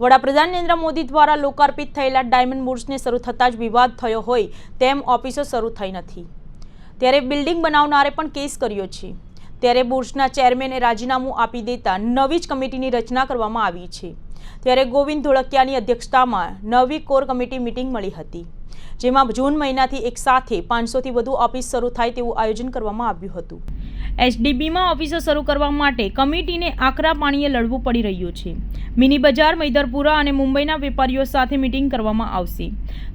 વડાપ્રધાન નરેન્દ્ર મોદી દ્વારા લોકાર્પિત થયેલા ડાયમંડ બુર્સને શરૂ થતાં જ વિવાદ થયો હોય તેમ ઓફિસો શરૂ થઈ નથી. ત્યારે બિલ્ડિંગ બનાવનારે પણ કેસ કર્યો છે. ત્યારે બુર્સના ચેરમેને રાજીનામું આપી દેતા નવી જ કમિટીની રચના કરવામાં આવી છે. ત્યારે ગોવિંદ ધોળકિયાની અધ્યક્ષતામાં નવી કોર કમિટી મિટિંગ મળી હતી, જેમાં જૂન મહિનાથી એક સાથે પાંચસોથી વધુ ઓફિસ શરૂ થાય તેવું આયોજન કરવામાં આવ્યું હતું. એચડીબીમાં ઓફિસો શરૂ કરવા માટે કમિટીને આકરા પાણીએ લડવું પડી રહ્યું છે. મિની બજાર, મૈદરપુરા અને મુંબઈના વેપારીઓ સાથે મિટિંગ કરવામાં આવશે.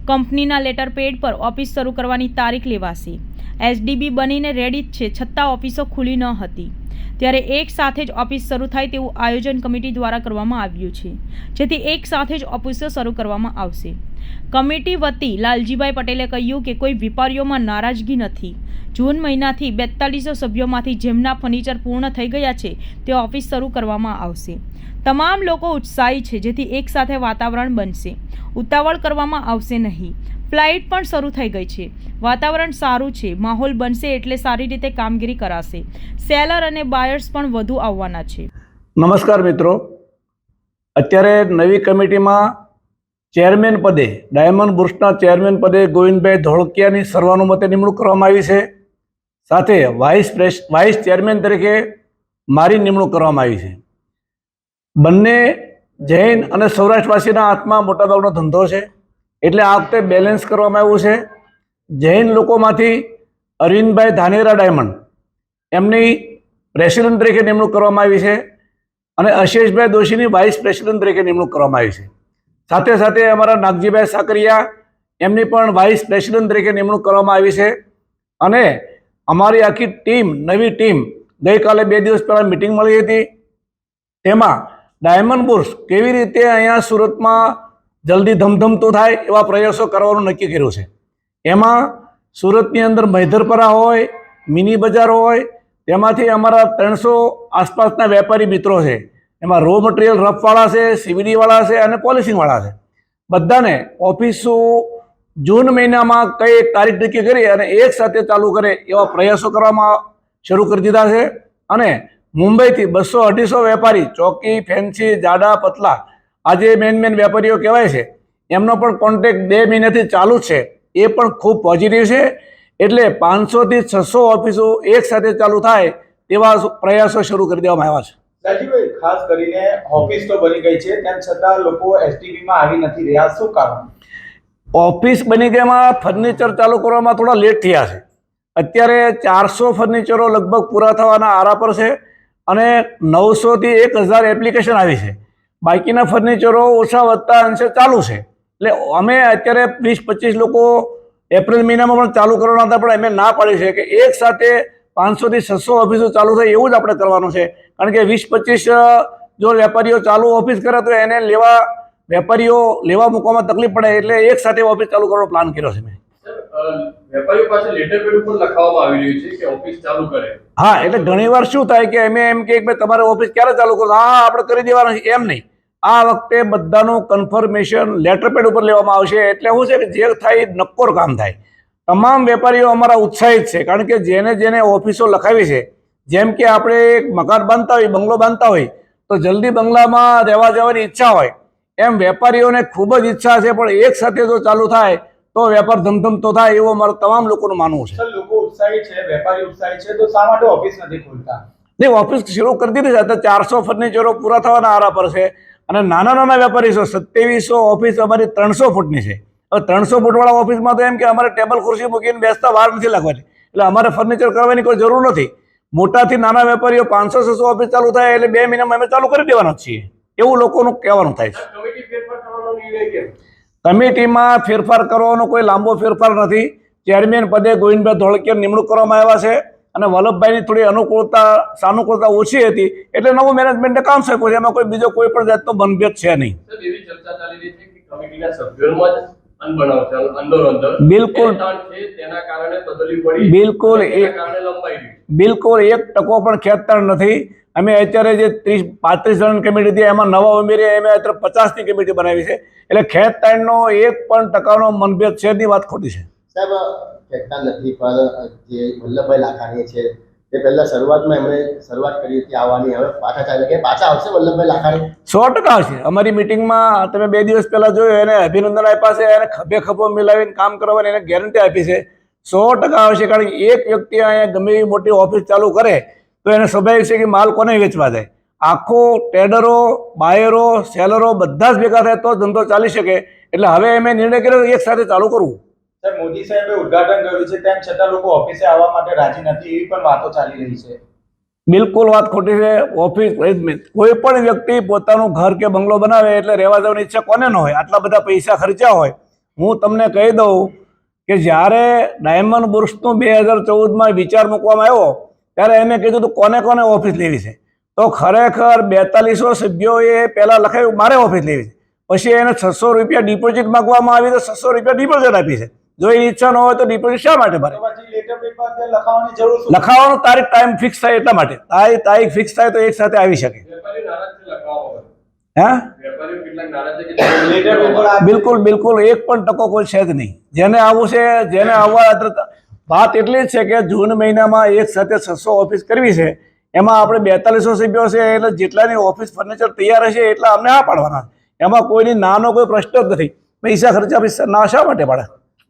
કંપનીના લેટર પેડ પર ઓફિસ શરૂ કરવાની તારીખ લેવાશે. એચડીબી બનીને રેડી જ છે, છતાં ઓફિસો ખુલી ન હતી. ત્યારે એક સાથે જ ઓફિસ શરૂ થાય તેવું આયોજન કમિટી દ્વારા કરવામાં આવ્યું છે, જેથી એક સાથે જ ઓફિસો શરૂ કરવામાં આવશે. કમિટી વતી લાલજીભાઈ પટેલે કહ્યું કે કોઈ વેપારીઓમાં નારાજગી નથી. જૂન મહિનાથી બેતાલીસો સભ્યોમાંથી જેમના ફર્નિચર પૂર્ણ થઈ ગયા છે તે ઓફિસ શરૂ કરવામાં આવશે. તમામ લોકો ઉત્સાહી છે, જેથી એક સાથે વાતાવરણ બનશે. ઉતાવળ કરવામાં આવશે નહીં. ફ્લાઇટ પણ શરૂ થઈ ગઈ છે. વાતાવરણ સારું છે, માહોલ બનશે એટલે સારી રીતે કામગીરી કરાશે. સેલર અને બાયર્સ પણ વધુ આવવાના છે. નમસ્કાર મિત્રો. અત્યારે નવી કમિટીમાં ચેરમેન પદે, ડાયમંડ બુર્સના ચેરમેન પદે ગોવિંદભાઈ ધોળકિયાની સર્વાનુમતે નિમણૂક કરવામાં આવી છે. સાથે વાઇસ પ્રેસ, વાઇસ ચેરમેન તરીકે મારી નિમણૂક કરવામાં આવી છે. બંને જૈન અને સૌરાષ્ટ્રવાસીના હાથમાં મોટાભાગનો ધંધો છે. એટલે આ વખતે બેલેન્સ કરવામાં આવ્યું છે. જૈન લોકોમાંથી અરવિંદભાઈ ધાનેરા ડાયમંડ, એમની પ્રેસિડેન્ટ તરીકે નિમણૂક કરવામાં આવી છે. અને અશેષભાઈ દોશીની વાઇસ પ્રેસિડેન્ટ તરીકે નિમણૂક કરવામાં આવી છે. સાથે સાથે અમારા નાગજીભાઈ સાકરિયા, એમની પણ વાઇસ પ્રેસિડેન્ટ તરીકે નિમણૂક કરવામાં આવી છે. અને અમારી આખી ટીમ નવી ટીમ ગઈકાલે બે દિવસ પહેલાં મિટિંગ મળી હતી. તેમાં ડાયમંડ બુર્સ કેવી રીતે અહીંયા સુરતમાં જલ્દી ધમધમતું થાય એવા પ્રયાસો કરવાનું નક્કી કર્યું છે. એમાં સુરતની અંદર મૈધરપરા હોય, મિની બજાર હોય, તેમાંથી અમારા ત્રણસો આસપાસના વેપારી મિત્રો છે. એમાં રો મટીરિયલ રફવાળા છે સીવીડીવાળા છે અને પોલિશિંગવાળા છે. બધાને ઓફિસો જૂન મહિનામાં કઈ તારીખ નક્કી કરી અને એક સાથે ચાલુ કરે એવા પ્રયાસો કરવામાં શરૂ કરી દીધા છે. અને મુંબઈથી બસો અઢીસો વેપારી, ચોકી, ફેન્સી, જાડા, પતલા આ જે મેન મેન વેપારીઓ કહેવાય છે. એમનો પણ કોન્ટેક્ટ બે મહિનાથી ચાલુ છે. એ પણ ખૂબ પોઝિટિવ છે. એટલે પાંચસોથી છસો ઓફિસો એક સાથે ચાલુ થાય તેવા પ્રયાસો શરૂ કરી દેવામાં આવ્યા છે. ખાસ કરીને ઓફિસ તો બની ગઈ છે, તેમ છતાં લોકો એસટીબી માં આવી નથી રહ્યા. શું કારણ? ઓફિસ બની ગયામાં ફર્નિચર ચાલુ કરવામાં થોડા લેટ થયા છે. અત્યારે ચારસો ફર્નિચરો લગભગ પૂરા થવાના આરા પર છે અને નવસોથી એક હજાર એપ્લિકેશન આવી છે. બાકીના ફર્નિચરો ઓછા વધતા અંશે ચાલુ છે. એટલે અમે અત્યારે વીસ પચીસ લોકો એપ્રિલ મહિનામાં પણ ચાલુ કરવાના હતા, પણ અમે ના પાડી છે કે એક સાથે પાંચસોથી છસો ઓફિસો ચાલુ થાય એવું જ આપણે કરવાનું છે. કારણ કે વીસ પચીસ જો વેપારીઓ ચાલુ ઓફિસ કરે તો એને લેવા વેપારીઓ લેવા મૂકવામાં તકલીફ પડે એટલે એક સાથે ઓફિસ ચાલુ કરવાનો પ્લાન કર્યો છે મેં. વેપારીઓ પાસે લેટર પેડ ઉપર લખાવવામાં આવી રહ્યું છે કે ઓફિસ ચાલુ કરે? હા એટલે ઘણીવાર શું થાય કે અમે એમ કે ભાઈ તમારે ઓફિસ ક્યારે ચાલુ કરો? હા આપણે કરી દેવાનું છે. એમ નહીં. આ વખતે બધાનું કન્ફર્મેશન લેટર પેડ ઉપર લેવામાં આવશે. એટલે શું છે કે જે થાય નક્કોર કામ થાય. તમામ વેપારીઓ અમારા ઉત્સાહિત છે કારણ કે જેને જેને ઓફિસો લખાવી છે જેમ કે આપણે એક મકાન બાંધતા હોય બંગલો બાંધતા હોય તો જલ્દી બંગલામાં રહેવા જવાની ઈચ્છા હોય. એમ વેપારીઓને ખૂબ જ ઈચ્છા છે પણ એક સાથે જો ચાલુ થાય તો વેપાર ધમધમતો થાય એવું અમારું તમામ લોકોનું માનવું છે. લોકો ઉત્સાહી છે વેપારી ઉત્સાહી છે તો શા માટે ઓફિસ નથી ખોલતા? નહીં ઓફિસ શરૂ કરી દીધી છે અત્યારે ચારસો ફર્નિચરો પૂરા થવાના આરા પર છે અને નાના નાના વેપારી છે સત્યાવીસો ઓફિસ અમારી ત્રણસો ફૂટની છે. હવે ત્રણસો ફૂટવાળા ઓફિસમાં તો એમ કે અમારે ટેબલ ખુરશી મૂકીને બેસતા વાર નથી લાગવાની. એટલે અમારે ફર્નિચર કરવાની કોઈ જરૂર નથી. મોટાથી નાના વેપારીઓ પાંચસો છસો ઓફિસ ચાલુ થાય એટલે બે મહિનામાં અમે ચાલુ કરી દેવાના છીએ. એવું લોકોનું કહેવાનું થાય છે. કમિટીમાં ફેરફાર કરવાનો કોઈ લાંબો ફેરફાર નથી. ચેરમેન પદે ગોવિંદભાઈ ધોળકિયા નિમણૂક કરવામાં આવ્યા છે અને વલ્લભભાઈની થોડી અનુકૂળતા સાનુકૂળતા ઓછી હતી એટલે નવું મેનેજમેન્ટે કામ સોંપ્યું છે. એમાં કોઈ બીજો કોઈ પણ જાતનો મનભેદ છે નહીં. બિલકુલ. ખેંચાણ છે તેના કારણે બદલવી પડી બિલકુલ એક ટકો પણ ખેંચતાણ નથી. અમે અત્યારે જે ત્રીસ પાંત્રીસ જણ કમિટી હતી એમાં નવા ઉમેરી અમે અત્યારે પચાસની કમિટી બનાવી છે. એટલે ખેંચતાણનો એક પણ ટકાનો મનભેદ છે ની વાત ખોટી છે? સાહેબ નથી પણ જે વલ્લભભાઈ લાખાણી છે એ પહેલા શરૂઆતમાં એમણે શરૂઆત કરી હતી આવવાની. હવે પાછા ચાલે કે પાછા આવશે વલ્લભભાઈ લાખાણી? સો ટકા આવશે. અમારી મિટિંગમાં તમે બે દિવસ પહેલા જોયું, એને અભિનંદન આપ્યા છે, એને ખભે ખભો મિલાવીને કામ કરવાની એને ગેરંટી આપી છે. સો ટકા આવશે, કારણ કે એક વ્યક્તિ અહીંયા ગમે એવી મોટી ઓફિસ ચાલુ કરે, તો એને સ્વાભાવિક છે કે માલ કોને વેચવા જાય? આખો ટેડરો બાયરો સેલરો બધા જ ભેગા થાય તો ધંધો ચાલી શકે. એટલે હવે અમે નિર્ણય કર્યો એક સાથે ચાલુ કરવું. સર, મોદી સાહેબે ઉદ્ઘાટન કર્યું છે, તેમ છતાં લોકો ઓફિસે આવવા માટે રાજી નથી, એવી પણ વાતો ચાલી રહી છે. બિલકુલ વાત ખોટી છે, ઓફિસ કોઈ પણ વ્યક્તિ પોતાનું ઘર કે બંગલો બનાવે એટલે રહેવા જવાની ઈચ્છા કોને ન હોય, આટલા બધા પૈસા ખર્ચ્યા હોય. હું તમને કહી દઉં કે જ્યારે ડાયમંડ બુર્સનું બે હજાર ચૌદમાં વિચાર મૂકવામાં આવ્યો, ત્યારે એમે કીધું હતું કોને કોને ઓફિસ લેવી છે? તો ખરેખર બેતાલીસો સભ્યોએ પહેલાં લખાયું, મારે ઓફિસ લેવી છે. પછી એને છસો રૂપિયા ડિપોઝિટ માગવામાં આવી, તો છસો રૂપિયા ડિપોઝિટ આપી છે. જો એ ઈચ્છા ન હોય તો ડિપોઝિટ શા માટે ભરે? તો પછી લેટર પેપર કે લખાવવાની જરૂર શું? લખાવાનો તારીખ ટાઈમ ફિક્સ થાય એટલા માટે. તારીખ તારીખ ફિક્સ થાય તો એક સાથે આવી શકે. વેપારીઓ નારાજ છે લખવા વગર હે? બિલકુલ બિલકુલ. એક પણ ટકો કોઈ છે જ નહીં. જેને આવું છે જેને આવવા વાત એટલી જ છે કે જૂન મહિનામાં એક સાથે છસો ઓફિસ કરવી છે. એમાં આપણે બેતાલીસો સભ્યો છે એટલે જેટલાની ઓફિસ ફર્નિચર તૈયાર હશે એટલા અમને આ પાડવાના એમાં કોઈની નાનો કોઈ પ્રશ્ન જ નથી. પૈસા ખર્ચા પૈસા ના શા માટે પાડે?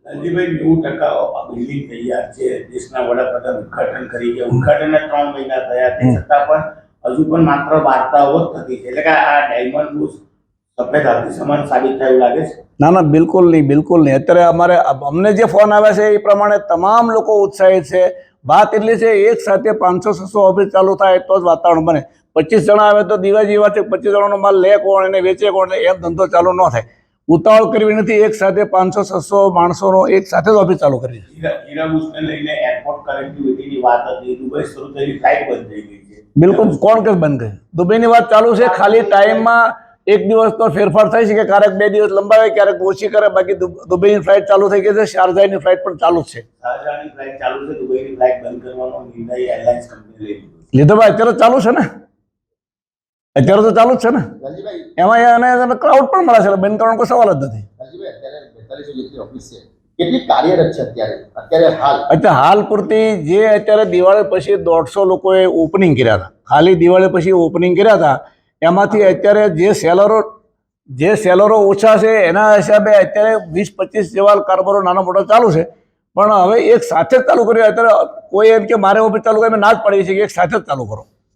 લાલજીભાઈ નેવું ટકા બિલ્ડિંગ તૈયાર છે. દેશના વડાપ્રધાન ઉદઘાટન કરી ગયા. ઉદઘાટનના ત્રણ મહિના થયા તે છતાં પણ હજુ પણ માત્ર વાર્તાઓ જ થતી છે. એટલે કે આ ડાયમંડ બુશ સફેદ હાથી સમાન સાબિત થયું લાગે છે. ના ના બિલકુલ નહીં બિલકુલ નહીં. અત્યારે અમારે અમને જે ફોન આવ્યા છે એ પ્રમાણે તમામ લોકો ઉત્સાહિત છે. વાત એટલી છે એક સાથે પાંચસો છસો ઓફિસ ચાલુ થાય તો જ વાતાવરણ બને. પચીસ જણા આવે તો દીવા જેવા છે પચીસ જણાનો માલ લે કોણ એને વેચે કોણ એમ ધંધો ચાલુ ન થાય. ઉતાવળ કરવી નથી એક સાથે પાંચસો છસો માણસોનો એક સાથે જ ઓફિસ ચાલુ કરી બિલકુલ કોણ કે બંધ કરી? દુબઈની વાત ચાલુ છે ખાલી ટાઈમમાં એક દિવસ તો ફેરફાર છે કે ક્યારેક બે દિવસ લંબાવે ક્યારેક ઓછી કરે બાકી દુબઈની ફ્લાઇટ ચાલુ થઈ ગઈ છે શારજાની ફ્લાઇટ પણ ચાલુ છે. લીધો ભાઈ અત્યારે ચાલુ છે ને? અત્યારે તો ચાલુ જ છે ને? એમાં એને ક્રાઉડ પણ મળે છે બેન બંધ કરવાનો કોઈ સવાલ જ નથી. અત્યારે હાલ. પૂરતી જે અત્યારે દિવાળી પછી દોઢસો લોકોએ ઓપનિંગ કર્યા હતા. ખાલી દિવાળી પછી ઓપનિંગ કર્યા હતા એમાંથી અત્યારે જે સેલરો જે સેલરો ઓછા છે એના હિસાબે અત્યારે વીસ પચીસ જેવા કારોબારો નાનો મોટો ચાલુ છે. પણ હવે એક સાથે જ ચાલુ કર્યો. અત્યારે કોઈ એમ કે મારે ચાલુ કરી ના જ પડી છે કે એક સાથે જ ચાલુ કરો.